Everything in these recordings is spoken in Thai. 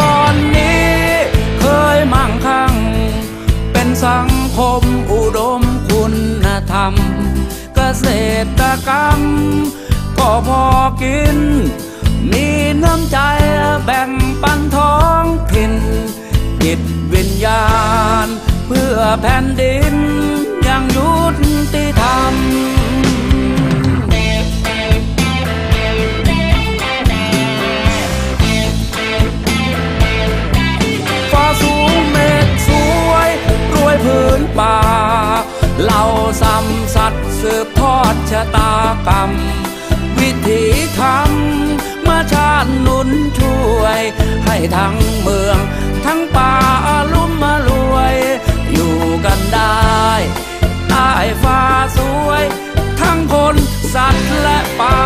ก่อนนี้ เคยมั่งคั่ง เป็นสังคมอุดมคุณธรรม เกษตรกรรม ก็พอกิน มีน้ำใจแบ่งปันท้องถิ่นจิตวิญญาณ เพื่อแผ่นดินยังยุติธรรม นป่าเล่าซ้ำสัตว์สืบทอดชะตากรรม วิถีธรรมมาชาติหนุนช่วย ให้ทั้งเมือง ทั้งป่าลุ่มมารวย อยู่กันได้ใต้ฟ้าสวย ทั้งคนสัตว์และป่า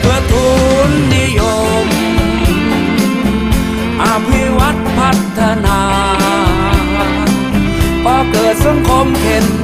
เพื่อทุนนิยม อภิวัตพัฒนา can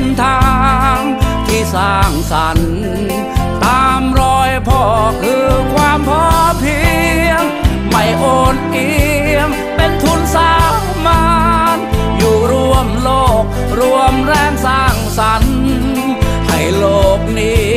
นเส้นทางที่สร้างสรรค์ ตามรอยพ่อคือความพอเพียง ไม่โอนเอียงเป็นทุนสามานอยู่ร่วมโลกรวมแรงสร้างสรรค์ ให้โลกนี้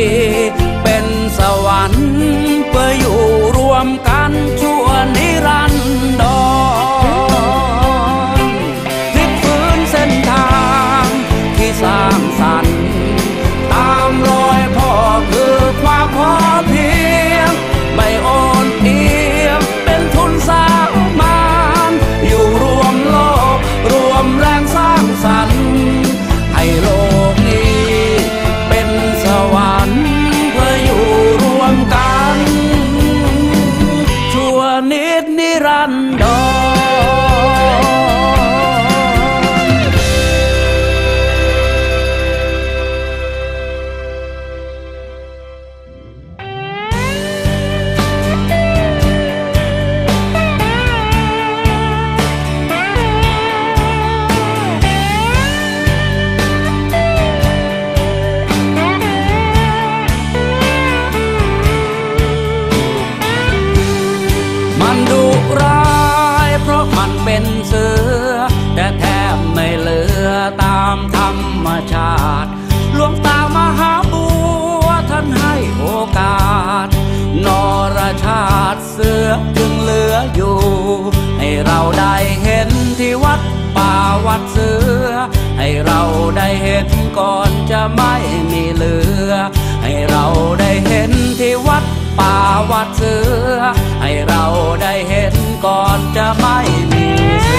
เสือ แต่แทบไม่เหลือตามธรรมชาติหลวงตามหาบัวท่านให้โอกาส นรชาติเสือจึงเหลืออยู่ ให้เราได้เห็นที่วัดป่าวัดเสือ ให้เราได้เห็นก่อนจะไม่มีเหลือ ให้เราได้เห็นที่วัดป่าวัดเสือ ให้เราได้เห็นก่อนจะไม่มีเสือ